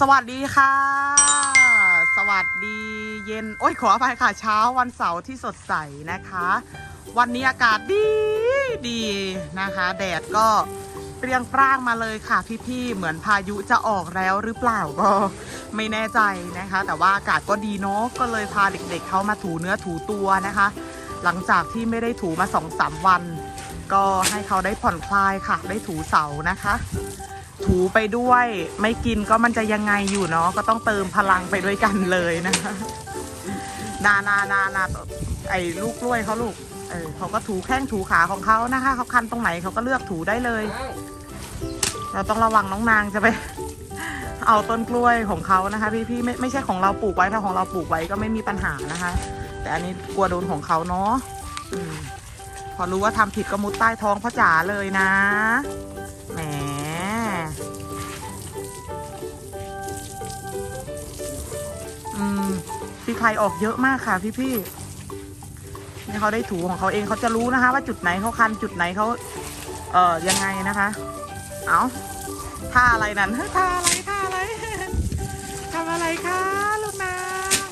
สวัสดีค่ะ สวัสดีเย็น โอ้ยขออภัยค่ะ เช้าวันเสาร์ที่สดใสนะคะ วันนี้อากาศดีดีนะคะ แดดก็เปรียงปร้างมาเลยค่ะ พี่ๆ เหมือนพายุจะออกแล้วหรือเปล่าก็ไม่แน่ใจนะคะ แต่ว่าอากาศก็ดีเนาะก็เลยพาเด็กๆเขามาถูเนื้อถูตัวนะคะ หลังจากที่ไม่ได้ถูมาสองสามวัน ก็ให้เขาได้ผ่อนคลายค่ะ ได้ถูเสานะคะ ถูไปด้วย ไม่กินก็มันจะยังไงอยู่เนาะก็ต้องเติมพลังไปด้วยกันเลยนะคะนานานานาไอ้ลูกกล้วยเขาลูกเออเขาก็ถูแข้งถูขาของเขานะคะเขาคันตรงไหนเขาก็เลือกถูได้เลย เราต้องระวังน้องนางจะไป เอาต้นกล้วยของเขานะคะ พี่พี่ไม่ไม่ใช่ของเราปลูกไว้ถ้าของเราปลูกไว้ก็ไม่มีปัญหานะคะ แต่อันนี้กลัวโดนของเขาเนาะอพอรู้ว่าทำผิดก็มุดใต้ท้องพ่อจ๋าเลยนะ แหม พี่ใครออกเยอะมากค่ะพี่พี่ๆนี่เขาได้ถูของเขาเองเขาจะรู้นะคะ ว่าจุดไหนเขาคันจุดไหนเขาเอ่อยังไงนะคะ เอาท่าอะไรนั่นท่าอะไรท่าอะไรทำอะไรคะลูกนาง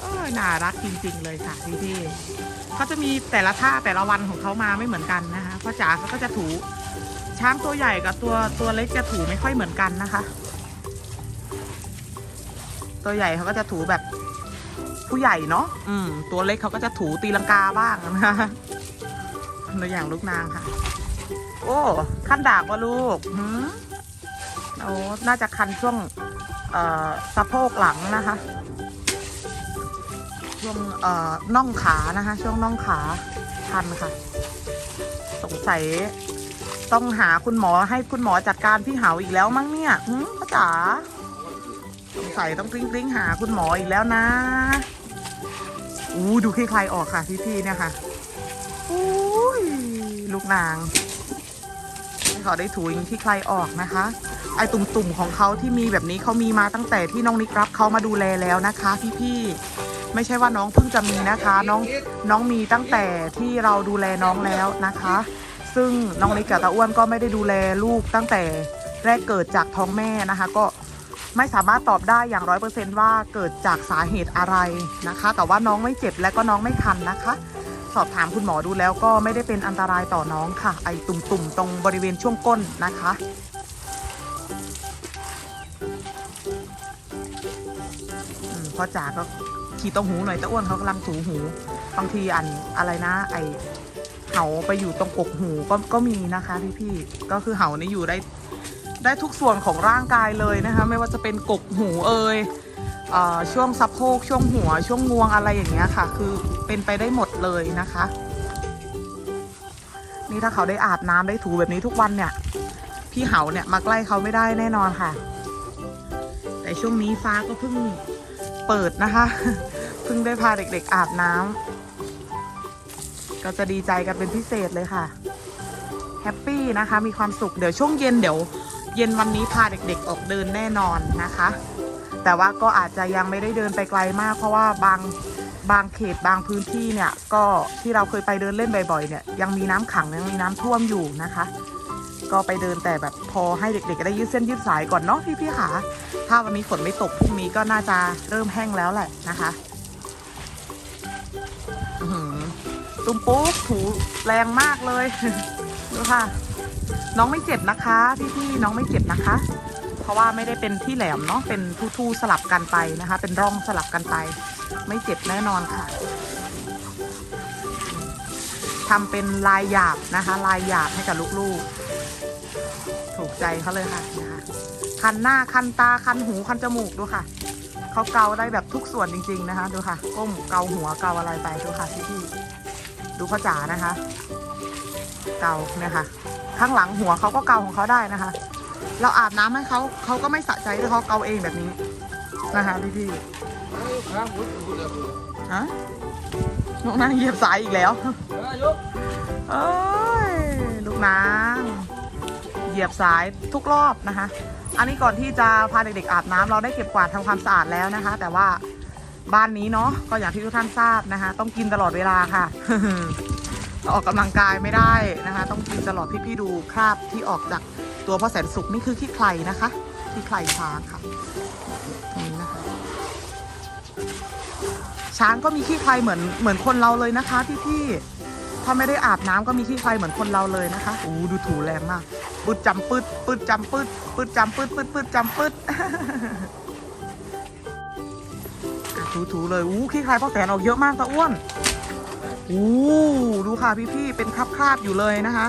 โอ้ยน่ารักจริง ๆ เลยค่ะพี่พี่ๆเขาจะมีแต่ละท่าแต่ละวันของเขามาไม่เหมือนกันนะคะพ่อจ๋าเขาก็จะถูช้างตัวใหญ่กับตัวตัวเล็กจะถูไม่ค่อยเหมือนกันนะคะ ตัวใหญ่เขาก็จะถูแบบ ผู้ใหญ่เนาะอืม ตัวเล็กเขาก็จะถูตีลังกาบ้างนะคะตัวอย่างลูกนางค่ะ โอ้คันดากวะลูกหืมโอ้น่าจะคันช่วง เอ่อสะโพกหลังนะคะ ช่วงเอ่อน่องขานะคะ ช่วงน่องขาคันค่ะ สงสัยต้องหาคุณหมอให้คุณหมอจัดการพี่เหาอีกแล้วมั้งเนี่ยหืมป้าจ๋า สงสัยต้องกริ้งกริ้งหาคุณหมออีกแล้วนะอู้ดูคลี่คลายออกค่ะพี่ๆเนี่ยค่ะอุ้ยลูกนางให้เขาได้ถูอย่างที่คลายออกนะคะ ไอตุ่มๆของเขาที่มีแบบนี้เขามีมาตั้งแต่ที่น้องนิกรับเขามาดูแลแล้วนะคะ พี่ๆไม่ใช่ว่าน้องเพิ่งจะมีนะคะ น้องน้องมีตั้งแต่ที่เราดูแลน้องแล้วนะคะ ซึ่งน้องนิกกับตาอ้วนก็ไม่ได้ดูแลลูกตั้งแต่แรกเกิดจากท้องแม่นะคะ ก็ ไม่สามารถตอบได้อย่างร้อยเปอร์เซนต์ว่าเกิดจากสาเหตุอะไรนะคะ แต่ว่าน้องไม่เจ็บและก็น้องไม่คันนะคะ สอบถามคุณหมอดูแล้วก็ไม่ได้เป็นอันตรายต่อน้องค่ะ ไอตุ่มๆตรงบริเวณช่วงก้นนะคะอพ่อจ๋าก็ขี่ตรงหูหน่อยตะอ้วนเขากำลังถูหูบางทีอันอะไรนะ ไอเหาไปอยู่ตรงกกหูก็ก็มีนะคะพี่ๆก็คือเหานี่อยู่ได้ ได้ทุกส่วนของร่างกายเลยนะคะ ไม่ว่าจะเป็นกกหูเอยเออช่วงสะโพกช่วงหัว ช่วงงวงอะไรอย่างเงี้ยค่ะ คือเป็นไปได้หมดเลยนะคะ นี่ถ้าเขาได้อาบน้ำได้ถูแบบนี้ทุกวันเนี่ย พี่เหาเนี่ยมาใกล้เขาไม่ได้แน่นอนค่ะ แต่ช่วงนี้ฟ้าก็เพิ่งเปิดนะคะเพิ่งได้พาเด็กๆอาบน้ำก็จะดีใจกันเป็นพิเศษเลยค่ะแฮปปี้นะคะมีความสุขเดี๋ยวช่วงเย็นเดี๋ยว เย็นวันนี้พาเด็กๆออกเดินแน่นอนนะคะ แต่ว่าก็อาจจะยังไม่ได้เดินไปไกลมาก เพราะว่าบางบางเขตบางพื้นที่เนี่ย ก็ที่เราเคยไปเดินเล่นบ่อยๆเนี่ยยังมีน้ำขังยังมีน้ำท่วมอยู่นะคะ ก็ไปเดินแต่แบบพอให้เด็กๆได้ยืดเส้นยืดสายก่อนเนาะพี่ๆค่ะถ้าวันนี้ฝนไม่ตกพรุ่งนี้ก็น่าจะเริ่มแห้งแล้วแหละนะคะตุ้มปุ๊บถูแรงมากเลยดูค่ะ น้องไม่เจ็บนะคะพี่ๆน้องไม่เจ็บนะคะ เพราะว่าไม่ได้เป็นที่แหลมเนาะเป็นทู่ๆสลับกันไปนะคะ เป็นร่องสลับกันไป ไม่เจ็บแน่นอนค่ะทำเป็นลายหยาบนะคะ ลายหยาบให้กับลูกๆ ถูกใจเขาเลยค่ะนะคะคันหน้าคันตาคันหูคันจมูกดูค่ะเขาเกาได้แบบทุกส่วนจริง ๆนะคะ ดูค่ะก้มเกาหัวเกาอะไรไปดูค่ะพี่ๆดูพ่อจ๋านะคะ เกาเนี่ยค่ะ ข้างหลังหัวเขาก็เกาของเขาได้นะคะ เราอาบน้ำให้เขาเขาก็ไม่สะใจถ้าเขาเกาเองแบบนี้นะคะพี่พี่ๆฮะลูกนางเหยียบสายอีกแล้วเอ้ยลูกนางเหยียบสายทุกรอบนะคะ อันนี้ก่อนที่จะพาเด็กๆอาบน้ำเราได้เก็บกวาดทำความสะอาดแล้วนะคะ แต่ว่าบ้านนี้เนาะก็อย่างที่ทุกท่านทราบนะคะ ต้องกินตลอดเวลาค่ะ ออกกำลังกายไม่ได้นะคะ ต้องกินตลอดพี่ๆดูคราบที่ออกจากตัวพ่อแสนสุขนี่คือขี้ใครนะคะที่ใครช้างค่ะตรงนี้นะคะ ช้างก็มีขี้ใครเหมือนเหมือนคนเราเลยนะคะพี่พี่ๆถ้าไม่ได้อาบน้ำก็มีขี้ใครเหมือนคนเราเลยนะคะโอ้ดูถูแรงมากปืดจำปืดปืดจำปืดปืดจำปืดปืดปืดจำปืดถูถูๆเลยอู้ขี้ใครพ่อแสนออกเยอะมากตาอ้วน อู้ดูค่ะพี่พี่ๆเป็นคราบๆอยู่เลยนะคะ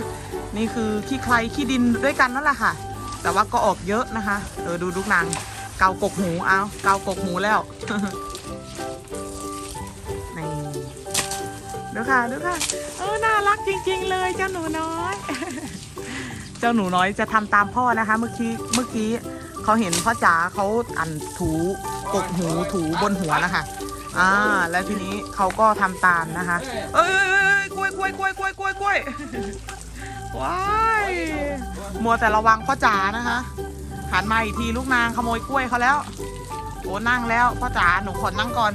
นี่คือขี้ใครขี้ดินด้วยกันนั่นแหละค่ะ แต่ว่าก็ออกเยอะนะคะเออดูลูกนางเกากกหูเอาเกากกหูแล้วนี่ดูค่ะดูค่ะเออน่ารักจริง ๆ เลยเจ้าหนูน้อย เจ้าหนูน้อยจะทำตามพ่อนะคะ เมื่อกี้เมื่อกี้เขาเห็นพ่อจ๋าเขาอันถูกกหูถูบนหัวนะคะ อ่า แล้วทีนี้เขาก็ทำตามนะคะ เอ้ยกล้วยกล้วยกล้วยกล้วยกล้วยกล้วยว้ายมัวแต่ระวังพ่อจ๋านะคะ หันมาอีกทีลูกนางขโมยกล้วยเขาแล้ว โอ้นั่งแล้วพ่อจ๋าหนูขอนั่งก่อน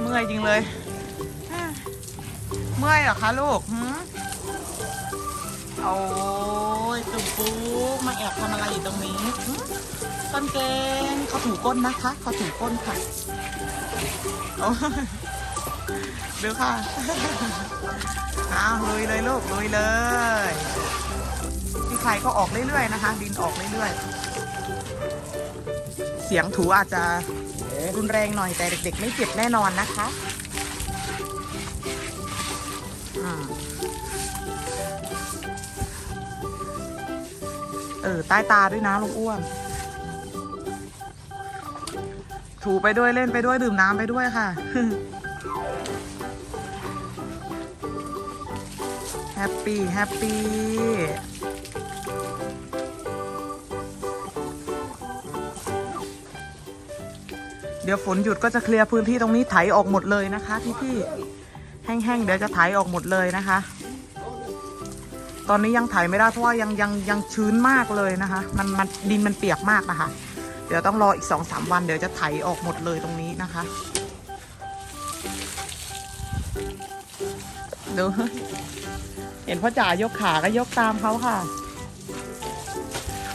เมื่อยจริงเลย เมื่อยเหรอคะลูกหืมโอ้ยตุ่มปุ๊กมาแอบทำอะไรอยู่ตรงนี้ต้นเกงเขาถูก้นนะคะเขาถูก้นค่ะ โอ้ยดูค่ะอ้าวลุยเลยลูกลุยเลยที่ใครก็ออกเรื่อยๆนะคะ ดินออกเรื่อยๆ เสียงถูอาจจะรุนแรงหน่อยแต่เด็กๆ ไม่เจ็บแน่นอนนะคะอืมเออใต้ตาด้วยนะลุงอ้วน ถูไปด้วยเล่นไปด้วยดื่มน้ำไปด้วยค่ะ แฮปปี้ แฮปปี้เดี๋ยวฝนหยุดก็จะเคลียร์พื้นที่ตรงนี้ไถออกหมดเลยนะคะพี่พี่ๆแห้งๆเดี๋ยวจะไถออกหมดเลยนะคะ ตอนนี้ยังไถไม่ได้เพราะว่ายังยังยังชื้นมากเลยนะคะ มันมันดินมันเปียกมากนะคะ เดี๋ยวต้องรออีกสองสามวันเดี๋ยวจะไถออกหมดเลยตรงนี้นะคะดูเห็นพ่อจ๋ายกขาก็ยกตามเขาค่ะ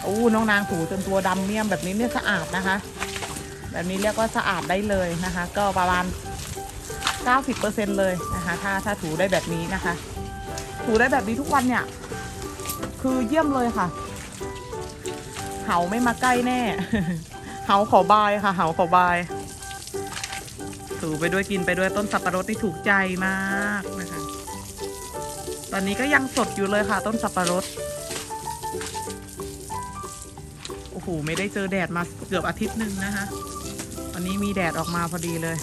อู้น้องนางถูจนตัวดำเมี่ยมแบบนี้เนี่ยสะอาดนะคะ แบบนี้เรียกว่าสะอาดได้เลยนะคะ ก็ประมาณ90%เลยนะคะถ้าถ้าถูได้แบบนี้นะคะ ถูได้แบบนี้ทุกวันเนี่ย คือเยี่ยมเลยค่ะ เหาไม่มาใกล้แน่ เหาขอบายค่ะ เหาขอบาย ถูไปด้วยกินไปด้วยต้นสับปะรดที่ถูกใจมากนะคะ ตอนนี้ก็ยังสดอยู่เลยค่ะ ต้นสับปะรด โอ้โห ไม่ได้เจอแดดมาเกือบอาทิตย์หนึ่งนะคะวันนี้มีแดดออกมาพอดีเลย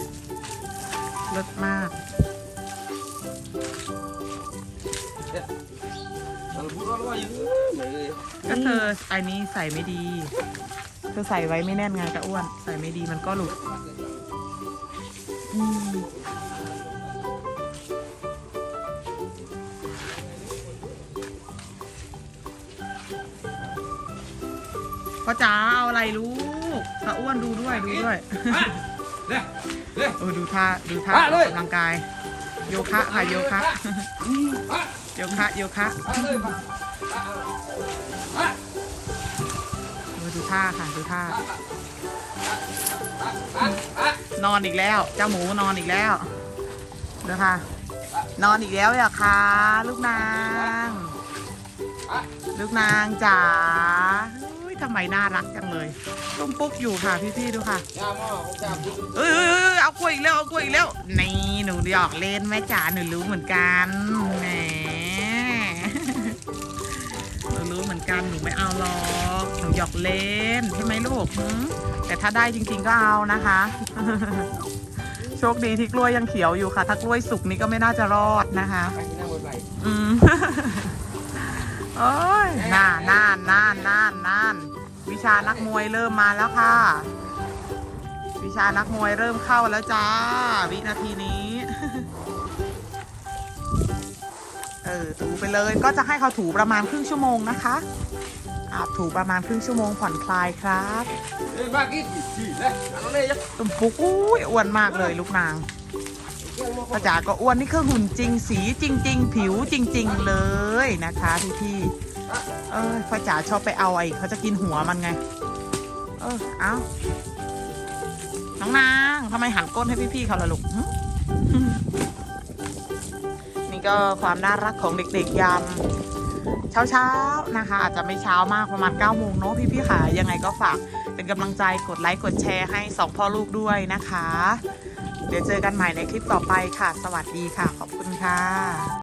เลิศมาก ก็เธอไอ้นี้ใส่ไม่ดี เธอใส่ไว้ไม่แน่นไงกระอ้วน ใส่ไม่ดีมันก็หลุดอืมพ่อจ๋าเอาอะไรลูกตาอ้วนดูด้วยดูด้วยเออดูท่าดูท่าอะอเลอยกกำลังกาย โยคะค่ะโยคะ โยคะโยคะ เออ ดูท่าค่ะดูท่า นอนอีกแล้ว เจ้าหมูนอนอีกแล้วเดี๋ยวค่ะ นอนอีกแล้วเหรอคะลูกนาง ลูกนางจ๋าทำไมน่ารักจังเลยตุ้มปุ๊กอยู่ค่ะพี่ๆดูค่ะเอ้ยเอ้ยเอ้ยเอากล้วยอีกแล้วเอากล้วยอีกแล้ว นี่หนูหยอกเล่นแม่จ๋าหนูรู้เหมือนกันแหม รู้เหมือนกันหนูไม่เอาหรอกหนูหยอกเล่นใช่ไหมลูกแต่ถ้าได้จริง ๆก็เอานะคะ โชคดีที่กล้วยยังเขียวอยู่ค่ะ ถ้ากล้วยสุกนี่ก็ไม่น่าจะรอดนะคะอืมโอ้ยน่านน่านน่านน่านน่านวิชานักมวยเริ่มมาแล้วค่ะ วิชานักมวยเริ่มเข้าแล้วจ้า วินาทีนี้ เออถูไปเลยก็จะให้เขาถูประมาณครึ่งชั่วโมงนะคะอาบถูประมาณครึ่งชั่วโมงผ่อนคลายครับตุ่มปุกอุ้ยอ้วนมากเลยลูกนางพ่อจ๋าก็อ้วนนี่คือหุ่นจริงสีจริง ๆ ผิวจริง ๆ เลยนะคะพี่พี่ๆเออพ่อจ๋าชอบไปเอาไอ้เขาจะกินหัวมันไงอเอาน้องนางทำไมหันก้นให้พี่ๆเขาล่ะลูกหึนี่ ก็ความน่ารักของเด็กๆยามเช้าๆนะคะ อาจจะไม่เช้ามากประมาณ9ก้าโมงเนาะพี่ๆค่ะยังไงก็ฝากเป็นกำลังใจกดไลค์กดแชร์ให้สองพ่อลูกด้วยนะคะ เดี๋ยวเจอกันใหม่ในคลิปต่อไปค่ะ สวัสดีค่ะ ขอบคุณค่ะ